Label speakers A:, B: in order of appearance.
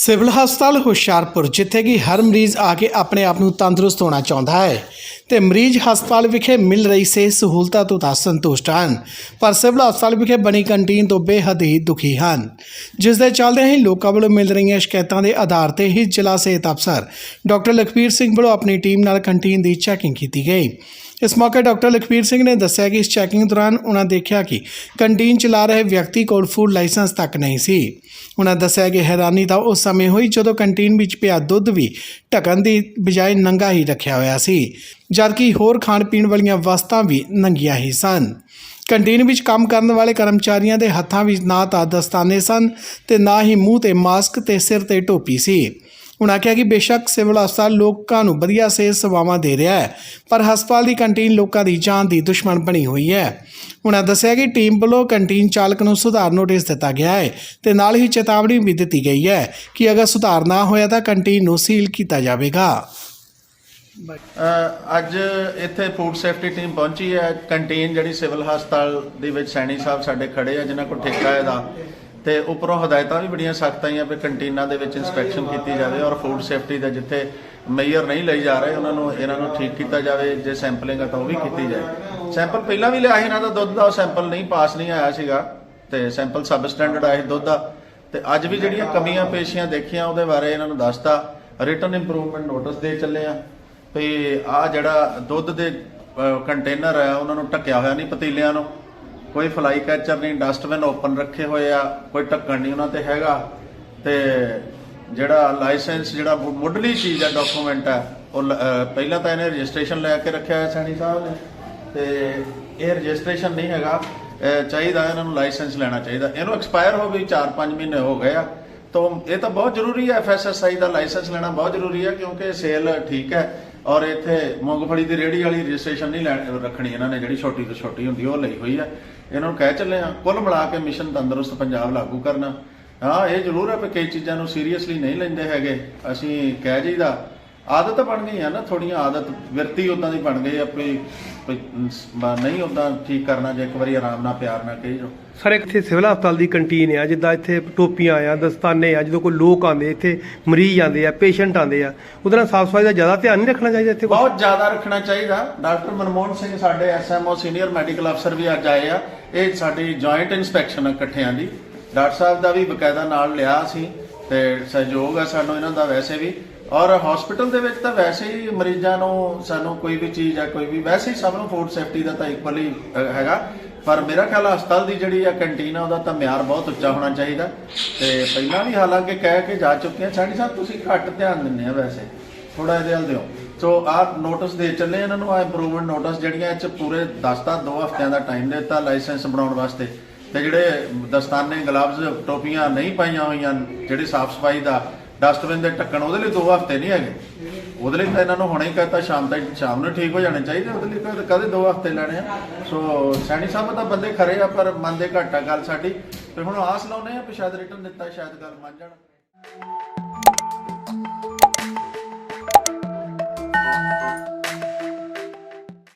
A: Civil ਹਸਪਤਾਲ ਹੁਸ਼ਿਆਰਪੁਰ, ਜਿੱਥੇ ਕਿ ਹਰ ਮਰੀਜ਼ ਆ ਕੇ ਆਪਣੇ ਆਪ ਨੂੰ ਤੰਦਰੁਸਤ ਹੋਣਾ ਚਾਹੁੰਦਾ ਹੈ। ਤੇ ਮਰੀਜ਼ ਹਸਪਤਾਲ ਵਿਖੇ ਮਿਲ ਰਹੀ ਸਿਹਤ ਸਹੂਲਤਾਂ ਤੋਂ ਤਾਂ ਸੰਤੁਸ਼ਟ ਹਨ, ਪਰ ਸਿਵਲ ਹਸਪਤਾਲ ਵਿਖੇ ਬਣੀ ਕੰਟੀਨ ਤੋਂ ਬੇਹੱਦ ਹੀ ਦੁਖੀ ਹਨ। ਜਿਸ ਦੇ ਚੱਲਦੇ ਹੀ ਲੋਕਾਂ ਵੱਲੋਂ ਮਿਲ ਰਹੀਆਂ ਸ਼ਿਕਾਇਤਾਂ ਦੇ ਆਧਾਰ ਤੇ ਹੀ ਜ਼ਿਲ੍ਹਾ ਸਿਹਤ ਅਫਸਰ ਡਾਕਟਰ ਲਖਵੀਰ ਸਿੰਘ ਵੱਲੋਂ ਆਪਣੀ ਟੀਮ ਨਾਲ ਕੰਟੀਨ ਦੀ ਚੈਕਿੰਗ ਕੀਤੀ ਗਈ। ਇਸ ਮੌਕੇ ਡਾਕਟਰ ਲਖਵੀਰ ਸਿੰਘ ਨੇ ਦੱਸਿਆ ਕਿ ਇਸ ਚੈਕਿੰਗ ਦੌਰਾਨ ਉਹਨਾਂ ਦੇਖਿਆ ਕਿ ਕੰਟੀਨ ਚਲਾ ਰਹੇ ਵਿਅਕਤੀ ਕੋਲ ਫੂਡ ਲਾਇਸੈਂਸ ਤੱਕ ਨਹੀਂ ਸੀ। ਉਹਨਾਂ ਦੱਸਿਆ ਕਿ ਹੈਰਾਨੀ ਤਾਂ ਉਸ ਸਮੇਂ ਹੋਈ ਜਦੋਂ ਕੰਟੀਨ ਵਿੱਚ ਪਿਆ ਦੁੱਧ ਵੀ ਢੱਕਣ ਦੀ ਬਜਾਏ ਨੰਗਾ ਹੀ ਰੱਖਿਆ ਹੋਇਆ ਸੀ। ਜਦਕਿ ਹੋਰ ਖਾਣ ਪੀਣ ਵਾਲੀਆਂ ਵਸਤਾਂ ਵੀ ਨੰਗੀਆਂ ਹੀ ਸਨ। ਕੰਟੀਨ ਵਿੱਚ ਕੰਮ ਕਰਨ ਵਾਲੇ ਕਰਮਚਾਰੀਆਂ ਦੇ ਹੱਥਾਂ ਵਿੱਚ ਨਾ ਤਾਂ ਦਸਤਾਨੇ ਸਨ ਤੇ ਨਾ ਹੀ ਮੂੰਹ ਤੇ ਮਾਸਕ ਤੇ ਸਿਰ ਤੇ ਟੋਪੀ ਸੀ। ਉਹਨਾਂ ਕਿਹਾ ਕਿ ਬੇਸ਼ੱਕ ਸਿਵਲ ਹਸਪਤਾਲ ਲੋਕਾਂ ਨੂੰ ਵਧੀਆ ਸਿਹਤ ਸੇਵਾਵਾਂ ਦੇ ਰਿਹਾ ਹੈ, ਪਰ ਹਸਪਤਾਲ ਦੀ ਕੰਟੀਨ ਲੋਕਾਂ ਦੀ ਜਾਨ ਦੀ ਦੁਸ਼ਮਣ ਬਣੀ ਹੋਈ ਹੈ। ਉਹਨਾਂ ਦੱਸਿਆ ਕਿ ਟੀਮ ਵੱਲੋਂ ਕੰਟੀਨ ਚਾਲਕ ਨੂੰ ਸੁਧਾਰ ਨੋਟਿਸ ਦਿੱਤਾ ਗਿਆ ਹੈ ਤੇ ਨਾਲ ਹੀ ਚੇਤਾਵਨੀ ਵੀ ਦਿੱਤੀ ਗਈ ਹੈ ਕਿ ਅਗਰ ਸੁਧਾਰ ਨਾ ਹੋਇਆ ਤਾਂ ਕੰਟੀਨ ਨੂੰ ਸੀਲ ਕੀਤਾ ਜਾਵੇਗਾ।
B: ਅੱਜ ਇੱਥੇ ਫੂਡ ਸੇਫਟੀ ਟੀਮ ਪਹੁੰਚੀ ਹੈ। ਕੰਟੀਨ ਜਿਹੜੀ ਸਿਵਲ ਹਸਪਤਾਲ ਦੇ ਵਿੱਚ ਸੈਣੀ ਸਾਹਿਬ ਸਾਡੇ ਖੜੇ ਆ, ਜਿਨ੍ਹਾਂ ਕੋਲ ਠੇਕਾ ਇਹਦਾ। ਤੇ ਉੱਪਰੋਂ ਹਦਾਇਤਾਂ ਵੀ ਬੜੀਆਂ ਸਖਤ ਆਈਆਂ ਵੀ ਕੰਟੀਨਾਂ ਦੇ ਵਿੱਚ ਇਨਸਪੈਕਸ਼ਨ ਕੀਤੀ ਜਾਵੇ ਔਰ ਫੂਡ ਸੇਫਟੀ ਦਾ ਜਿੱਥੇ ਮੇਜਰ ਨਹੀਂ ਲਈ ਜਾ ਰਹੇ, ਉਹਨਾਂ ਨੂੰ, ਇਹਨਾਂ ਨੂੰ ਠੀਕ ਕੀਤਾ ਜਾਵੇ, ਜੇ ਸੈਂਪਲਿੰਗ ਆ ਤਾਂ ਉਹ ਵੀ ਕੀਤੀ ਜਾਏ। ਸੈਂਪਲ ਪਹਿਲਾਂ ਵੀ ਲਿਆ ਸੀ ਇਹਨਾਂ ਦਾ ਦੁੱਧ ਦਾ ਸੈਂਪਲ ਨਹੀਂ ਪਾਸ ਨਹੀਂ ਆਇਆ ਸੀਗਾ। ਤੇ ਸੈਂਪਲ ਸਬ ਸਟੈਂਡਰਡ ਆਇਆ ਦੁੱਧ ਦਾ। ਤੇ ਅੱਜ ਵੀ ਜਿਹੜੀਆਂ ਕਮੀਆਂ ਪੇਸ਼ੀਆਂ ਦੇਖੀਆਂ, ਉਹਦੇ ਬਾਰੇ ਇਹਨਾਂ ਨੂੰ ਦੱਸਤਾ। ਰਿਟਨ ਇੰਪਰੂਵਮੈਂਟ ਨੋਟਿਸ ਦੇ ਚੱਲੇ ਆ। ਵੀ ਆ ਜਿਹੜਾ ਦੁੱਧ ਦੇ ਕੰਟੇਨਰ ਆ, ਉਹਨਾਂ ਨੂੰ ਢੱਕਿਆ ਹੋਇਆ ਨਹੀਂ ਪਤੀਲਿਆਂ ਨੂੰ। ਕੋਈ ਫਲਾਈ ਕੈਚਰ ਨਹੀਂ ਡਸਟਬਿਨ ਓਪਨ ਰੱਖੇ ਹੋਏ ਆ, ਕੋਈ ਢੱਕਣ ਨਹੀਂ ਉਹਨਾਂ ਤੇ ਹੈਗਾ। ਤੇ ਜਿਹੜਾ ਲਾਇਸੈਂਸ ਜਿਹੜਾ ਮੁੱਢਲੀ ਚੀਜ਼ ਆ ਡਾਕੂਮੈਂਟ ਆ, ਉਹ ਲ- ਪਹਿਲਾਂ ਤਾਂ ਇਹਨੇ ਰਜਿਸਟ੍ਰੇਸ਼ਨ ਲੈ ਕੇ ਰੱਖਿਆ ਹੈ ਸੈਣੀ ਸਾਹਿਬ ਨੇ। ਤੇ ਇਹ ਰਜਿਸਟ੍ਰੇਸ਼ਨ ਨਹੀਂ ਹੈਗਾ। ਚਾਹੀਦਾ ਇਹਨਾਂ ਨੂੰ ਲਾਇਸੈਂਸ ਲੈਣਾ ਚਾਹੀਦਾ। ਇਹਨੂੰ ਐਕਸਪਾਇਰ ਹੋ ਗਈ 4-5 ਮਹੀਨੇ ਹੋ ਗਏ ਆ। ਤਾਂ ਇਹ ਤਾਂ ਬਹੁਤ ਜ਼ਰੂਰੀ ਹੈ ਐਫਐਸਐਸਆਈ ਦਾ ਲਾਇਸੈਂਸ ਲੈਣਾ ਬਹੁਤ ਜ਼ਰੂਰੀ ਹੈ ਕਿਉਂਕਿ ਸੇਲ ਠੀਕ ਹੈ। ਔਰ ਇੱਥੇ ਮੂੰਗਫਲੀ ਦੀ ਰੇੜੀ ਵਾਲੀ ਰਜਿਸਟ੍ਰੇਸ਼ਨ ਨਹੀਂ ਲੈਣ, ਰੱਖਣੀ ਇਹਨਾਂ ਨੇ, ਜਿਹੜੀ ਛੋਟੀ ਤੋਂ ਛੋਟੀ ਹੁੰਦੀ ਉਹ ਲਈ ਹੋਈ ਹੈ ਇਹਨਾਂ ਨੂੰ ਕਹਿ ਚੱਲੇ ਆ, ਕੁੱਲ ਮਿਲਾ ਕੇ ਮਿਸ਼ਨ ਤੰਦਰੁਸਤ ਪੰਜਾਬ ਲਾਗੂ ਕਰਨਾ। ਹਾਂ, ਇਹ ਜ਼ਰੂਰ ਹੈ ਕਿ ਕਈ ਚੀਜ਼ਾਂ ਨੂੰ ਸੀਰੀਅਸਲੀ ਨਹੀਂ ਲੈਂਦੇ ਹੈਗੇ। ਅਸੀਂ ਕਹਿ ਜੀਦਾ ਆਦਤ ਬਣ ਗਈ ਆ ਨਾ ਥੋੜੀਆਂ ਆਦਤ, ਵਿਰਤੀ ਉਦਾਂ ਦੀ ਬਣ ਗਈ ਆ ਕੋਈ ਕੋਈ ਮ- ਨਹੀਂ ਉਦਾਂ ਠੀਕ ਕਰਨਾ ਜੇ ਇੱਕ ਵਾਰੀ ਆਰਾਮ ਨਾਲ ਪਿਆਰ ਨਾਲ ਕਹੀ ਜਾਓ।
C: ਸਰ ਇੱਥੇ ਸਿਵਲ ਹਸਪਤਾਲ ਦੀ ਕੰਟੀਨ ਆ ਜਿੱਦਾਂ ਇੱਥੇ ਟੋਪੀਆਂ ਆ ਦਸਤਾਨੇ ਆ ਜਦੋਂ ਕੋਈ ਲੋਕ ਆਉਂਦੇ ਇੱਥੇ ਮਰੀਜ਼ ਆਉਂਦੇ ਆ ਪੇਸ਼ੈਂਟ ਆਉਂਦੇ ਆ ਉਹਦੇ ਨਾਲ ਸਾਫ਼ ਸਫ਼ਾਈ ਦਾ ਜ਼ਿਆਦਾ ਧਿਆਨ ਨਹੀਂ ਰੱਖਣਾ ਚਾਹੀਦਾ ਇੱਥੇ
B: ਬਹੁਤ ਜ਼ਿਆਦਾ ਰੱਖਣਾ ਚਾਹੀਦਾ। ਡਾਕਟਰ ਮਨਮੋਹਨ ਸਿੰਘ ਸਾਡੇ ਐਸਐਮਓ ਸੀਨੀਅਰ ਮੈਡੀਕਲ ਅਫਸਰ ਵੀ ਅੱਜ ਆਏ ਆ। ਇਹ ਸਾਡੀ ਜੁਆਇੰਟ ਇਨਸਪੈਕਸ਼ਨ ਆ ਇਕੱਠਿਆਂ ਦੀ। ਡਾਕਟਰ ਸਾਹਿਬ ਦਾ ਵੀ ਬਕਾਇਦਾ ਨਾਲ ਲਿਆ ਸੀ ਤੇ ਸਹਿਯੋਗ ਆ ਸਾਨੂੰ ਇਹਨਾਂ ਦਾ ਵੈਸੇ ਵੀ। ਔਰ ਹਸਪੀਟਲ ਦੇ ਵਿੱਚ ਤਾਂ ਵੈਸੇ ਹੀ ਮਰੀਜ਼ਾਂ ਨੂੰ ਸਾਨੂੰ ਕੋਈ ਵੀ ਚੀਜ਼ ਆ ਕੋਈ ਵੀ, ਵੈਸੇ ਹੀ ਸਭ ਨੂੰ ਫੂਡ ਸੇਫਟੀ ਦਾ ਤਾਂ ਇਕੁਅਲੀ ਹੈਗਾ। ਪਰ ਮੇਰਾ ਖਿਆਲ ਹਸਪਤਾਲ ਦੀ ਜਿਹੜੀ ਆ ਕੰਟੀਨ ਆ, ਉਹਦਾ ਤਾਂ ਮਿਆਰ ਬਹੁਤ ਉੱਚਾ ਹੋਣਾ ਚਾਹੀਦਾ। ਤੇ ਪਹਿਲਾਂ ਵੀ ਹਾਲਾਂਕਿ ਕਹਿ ਕੇ ਜਾ ਚੁੱਕੇ ਆ ਸਾਡੀ ਸਾਹਿਬ, ਤੁਸੀਂ ਘੱਟ ਧਿਆਨ ਦਿੰਦੇ ਆ ਵੈਸੇ। ਥੋੜਾ ਇਹਦੇ ਵੱਲ ਦਿਓ। ਸੋ ਆਹ ਨੋਟਿਸ ਦੇ ਚੱਲੇ ਇਹਨਾਂ ਨੂੰ, ਆ ਇੰਪਰੂਵਮੈਂਟ ਨੋਟਿਸ ਜਿਹੜੀਆਂ ਇਹ ਚ ਪੂਰੇ 10 ਤਾਂ 2 ਹਫ਼ਤਿਆਂ ਦਾ ਟਾਈਮ ਦਿੱਤਾ ਲਾਇਸੈਂਸ ਬਣਾਉਣ ਵਾਸਤੇ। ਤੇ ਜਿਹੜੇ ਦਸਤਾਨੇ ਗਲਵਜ਼ ਟੋਪੀਆਂ ਨਹੀਂ ਪਾਈਆਂ ਹੋਈਆਂ, ਜਿਹੜੇ ਸਾਫ਼ ਸਫ਼ਾਈ ਦਾ ਡਸਟਬਿਨ ਦੇ ਢੱਕਣ, ਉਹਦੇ ਲਈ 2 ਹਫ਼ਤੇ ਨਹੀਂ ਹੈਗੇ। ਉਹਦੇ ਲਈ ਤਾਂ ਇਹਨਾਂ ਨੂੰ ਹੁਣੇ ਹੀ ਕਹਤਾ, ਸ਼ਾਮ ਤੱਕ, ਸ਼ਾਮ ਨੂੰ ਠੀਕ ਹੋ ਜਾਣੇ ਚਾਹੀਦੇ, ਉਹਦੇ ਲਈ ਕਦੇ- ਕਦੇ 2 ਹਫ਼ਤੇ ਲੈਣੇ ਆ। ਸੋ ਸੈਣੀ ਸਾਹਿਬ ਤਾਂ ਬੰਦੇ ਖਰੇ ਆ, ਪਰ ਮੰਨਦੇ ਘੱਟ ਆ ਗੱਲ ਸਾਡੀ। ਤੇ ਹੁਣ ਆਸ ਲਾਉਨੇ ਆ ਕਿ ਸ਼ਾਇਦ ਰਿਟਰਨ ਦਿੱਤਾ, ਸ਼ਾਇਦ ਗੱਲ ਮੰਨ ਜਾਣ।